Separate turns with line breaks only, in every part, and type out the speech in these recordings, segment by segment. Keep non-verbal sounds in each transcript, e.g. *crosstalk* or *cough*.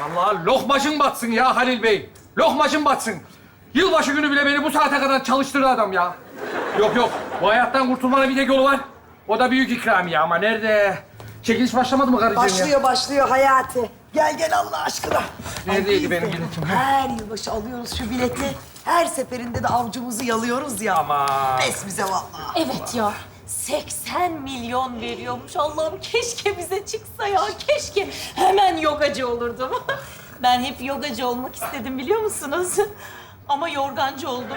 Vallahi lokmacın batsın ya Halil Bey. Lokmacın batsın. Yılbaşı günü bile beni bu saate kadar çalıştırdı adam ya. Yok yok. Bu hayattan kurtulmanın bir tek yolu var. O da büyük ikramiye ama nerede? Çekiliş başlamadı mı karıcığım ya?
Başlıyor başlıyor Hayati. Gel gel Allah aşkına.
Neredeydi
Ay, biz
benim
de
biletim?
Her yılbaşı alıyoruz şu bileti. Her seferinde de avcumuzu yalıyoruz ya.
Aman.
Pes bize vallahi.
Evet ya. 80 milyon veriyormuş. Allah'ım keşke bize çıksa ya. Keşke hemen yogacı olurdum. *laughs* Ben hep yogacı olmak istedim biliyor musunuz? *laughs* Ama yorgancı oldum. *laughs*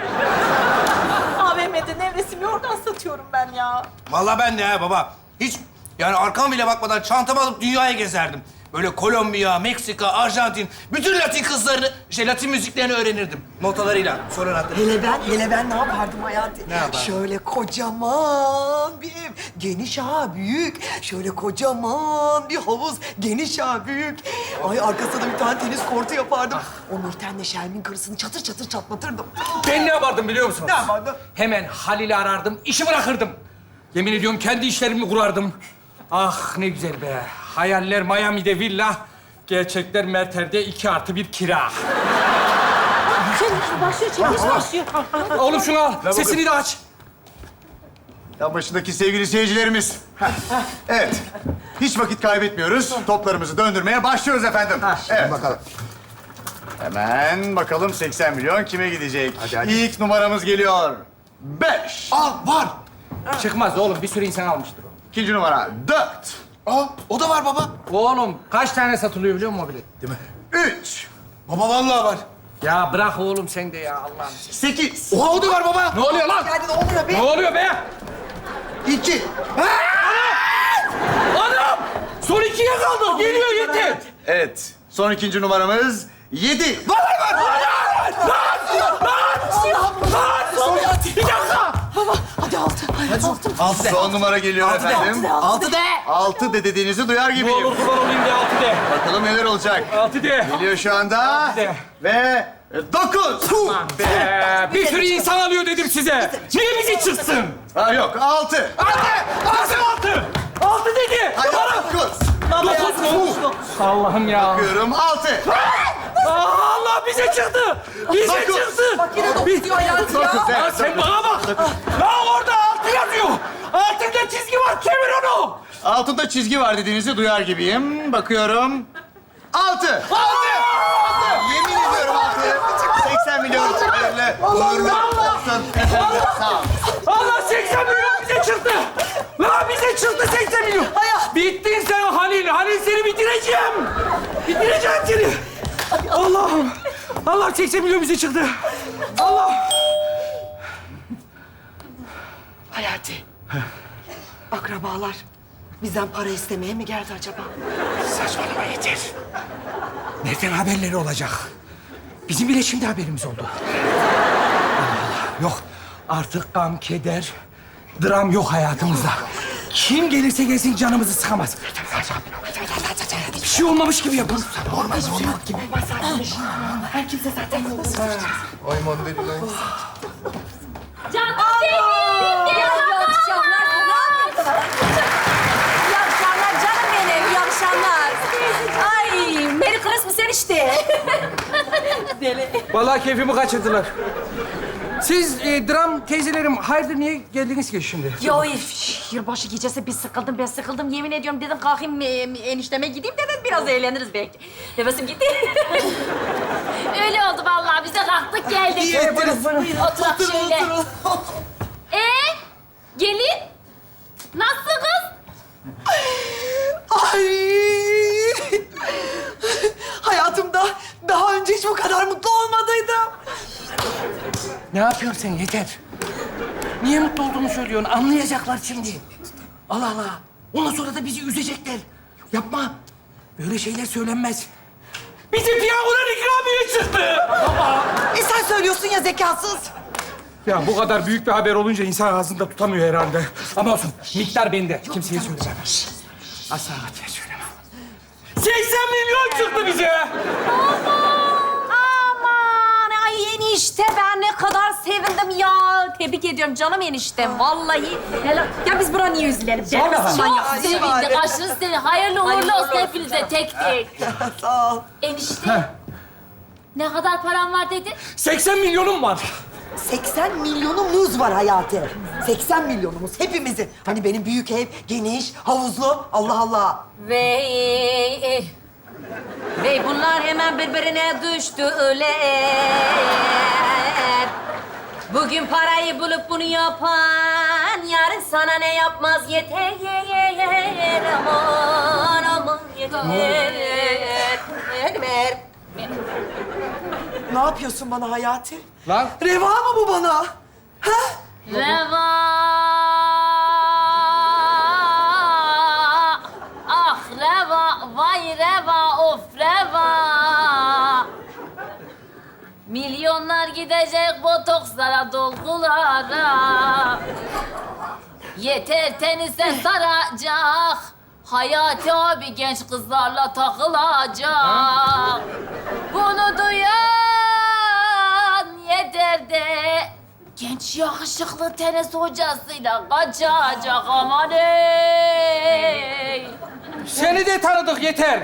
AVM'de nevresim yorgan satıyorum ben ya.
Vallahi ben de ha baba. Hiç yani arkama bile bakmadan çantamı alıp dünyaya gezerdim. Böyle Kolombiya, Meksika, Arjantin, bütün Latin kızlarını, şey Latin müziklerini öğrenirdim. Notalarıyla, sonra hatta.
Hele ben, hele ben ne yapardım Hayati?
Ne yapardın?
Şöyle kocaman bir ev, geniş ha büyük. Şöyle kocaman bir havuz, geniş ha büyük. Ay arkasına da bir tane tenis kortu yapardım. O Nurten'le Şermin karısını çatır çatır çatlatırdım.
Ben ne yapardım biliyor musunuz?
Ne yapardın?
Hemen Halil'i arardım, işi bırakırdım. Yemin ediyorum kendi işlerimi kurardım. Ah ne güzel be. Hayaller Miami'de villa, gerçekler Merter'de iki artı bir kira.
Çekiliş başlıyor, çekiliş başlıyor.
Oğlum şunu al, sesini de aç.
Yan başındaki sevgili seyircilerimiz. Evet. Hiç vakit kaybetmiyoruz. Toplarımızı döndürmeye başlıyoruz efendim. evet. bakalım. Hemen bakalım 80 milyon kime gidecek? İlk numaramız geliyor. Beş.
Aa var.
Çıkmaz oğlum, bir sürü insan almıştır o.
İkinci numara dört.
Aa o da var baba.
Oğlum kaç tane satılıyor biliyor musun o bilet?
Değil mi?
Üç.
Baba vallahi var.
Ya bırak oğlum sen de ya Allah'ım.
Sekiz.
Oha o da var baba.
Ne oluyor lan?
Yani ne oluyor be?
Ne oluyor be?
İki.
Anam! Son ikiye kaldı. Geliyor yeter.
Evet. Son ikinci numaramız yedi.
Bir
altı. Altı.
Altı de.
Son numara geliyor efendim.
Altı de.
Altı de dediğinizi duyar
Ne
gibiyim.
olur kurban olayım de altı de.
Bakalım neler olacak.
Altı de.
Geliyor şu anda.
de.
Ve dokuz.
Be, bir sürü insan alıyor dedim size. Niye bizi çıksın?
Ha yok altı.
Nasıl altı? Altı dedi.
Hayır dokuz.
Dokuz mu? Allah'ım ya.
Bakıyorum altı.
Aa, Allah bize çıktı. Bize
Dokuz.
çıktı.
Bak yine dokuz diyor ya.
Dokuz, evet,
sen
dokuz.
bana bak. Ya orada altı yazıyor. Altında çizgi var. Çevir onu.
Altında çizgi var dediğinizi duyar gibiyim. Bakıyorum. Altı. Altı. Altı. Yemin ediyorum altı. 80 milyon hayırlı uğurlu olsun. Sağ ol.
Allah 80 milyon bize çıktı. La bize çıktı 80 milyon. Bittin sen Halil. Halil seni bitireceğim. Bitireceğim seni. Allah'ım. Allah 80 milyon bize çıktı. Allah.
Hayati. Akrabalar bizden para istemeye mi geldi acaba?
Saçmalama yeter. Nereden haberleri olacak? Bizim bile şimdi haberimiz oldu. Allah Allah. Yok. Artık gam, keder, dram yok hayatımızda. Kim gelirse gelsin canımızı sıkamaz. Bir şey olmamış gibi yapın. Olmaz, olmaz gibi.
Can İyi akşamlar.
İyi akşamlar canım benim, iyi akşamlar. Ay, Merry Christmas enişte.
Vallahi keyfimi kaçırdılar. Siz e, dram teyzelerim hayırdır niye geldiniz ki şimdi?
Yo, üf, yılbaşı gecesi bir sıkıldım, ben sıkıldım. Yemin ediyorum dedim kalkayım e, enişteme gideyim dedim biraz eğleniriz belki. Nefesim gitti. *laughs*
Öyle oldu vallahi. Biz de kalktık geldik. Oturak şöyle. Ee, gelin. Nasıl kız?
Ay! Hayatımda daha önce hiç bu kadar mutlu olmadıydım.
Ne yapıyorsun sen yeter. Niye mutlu olduğunu söylüyorsun? Anlayacaklar şimdi. Allah Allah. Ondan sonra da bizi üzecekler. Yapma. Böyle şeyler söylenmez. Bizim piyangodan ikramiye çıktı.
E sen söylüyorsun ya zekasız.
Ya bu kadar büyük bir haber olunca insan ağzında tutamıyor herhalde. Ama olsun. Miktar bende. Kimseye söylemem. Asla katiyen söylemem. 80 milyon çıktı bize.
Ay enişte ben ne kadar sevindim ya. Tebrik ediyorum canım eniştem. Vallahi. Helal. Ya biz buna niye üzülelim? Deli
Vallahi.
misin manyak?
Ay,
Sevindik, aşırı sevindik. Hayırlı uğurlu olsun hepinize tek tek.
Sağ ol.
Enişte. Ne kadar param var dedi?
80 milyonum var.
80 milyonumuz var Hayati. 80 milyonumuz hepimizin. Hani benim büyük ev, geniş, havuzlu. Allah Allah.
Ve ve bunlar hemen birbirine düştüler. Bugün parayı bulup bunu yapan yarın sana ne yapmaz yeter aman aman yeter. Ver.
Ne yapıyorsun bana Hayati?
Lan.
Reva mı bu bana? Ha?
Reva. Ah Reva, vay Reva, Reva. Milyonlar gidecek botokslara, dolgulara. Yeter tenise saracak. Hayati abi genç kızlarla takılacak. Bunu duyan yeter de genç yakışıklı tenis hocasıyla kaçacak aman ey.
Seni de tanıdık yeter.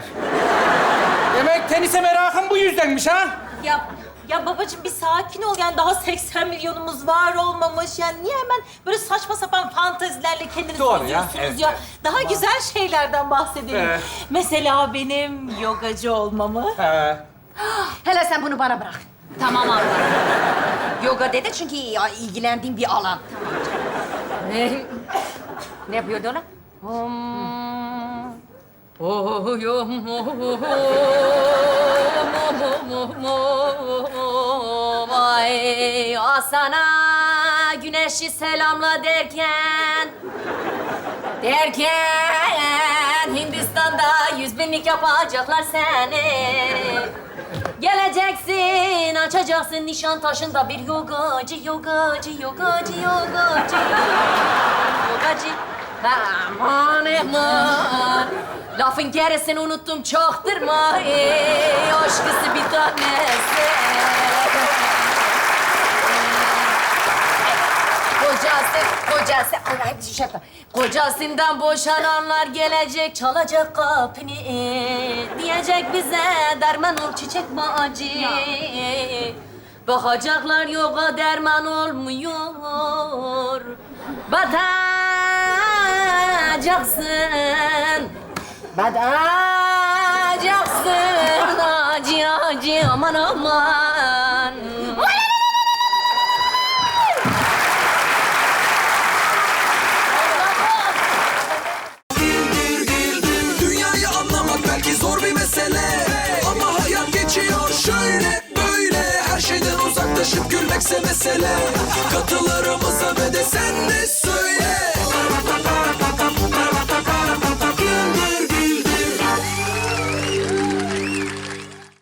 Demek tenise merakın bu yüzdenmiş ha?
Ya ya babacığım bir sakin ol yani daha 80 milyonumuz var olmamış yani niye hemen böyle saçma sapan fantezilerle kendinizi
Doğru ya,
üzüyorsunuz
evet,
ya?
evet.
Daha güzel şeylerden bahsedelim.
Evet.
Mesela benim yogacı olmamı.
He.
Hele sen bunu bana bırak.
Tamam abla.
Yoga dedi çünkü ya, ilgilendiğim bir alan. Ne? ne yapıyordu ona? Hmm. Mo, mo, mo, mo, Vay asana güneşi selamla derken. Derken Hindistan'da yüz binlik yapacaklar seni. Geleceksin, açacaksın nişan taşında bir yogacı, yogacı, yogacı, yogacı, yogacı. Aman aman, lafın gerisini unuttum çaktırma, ey aşkısı bir tanesi. Kocası, kocası, ay bir şey. Kocasından boşananlar gelecek, çalacak kapını. Diyecek bize derman ol çiçek bağcı. Bakacaklar yoga derman olmuyor. Batacaksın, batacaksın. Acı acı aman aman.
Dünyayı anlamak belki zor bir mesele Ama hayat geçiyor şöyle böyle Her şeyden uzaklaşıp gülmekse mesele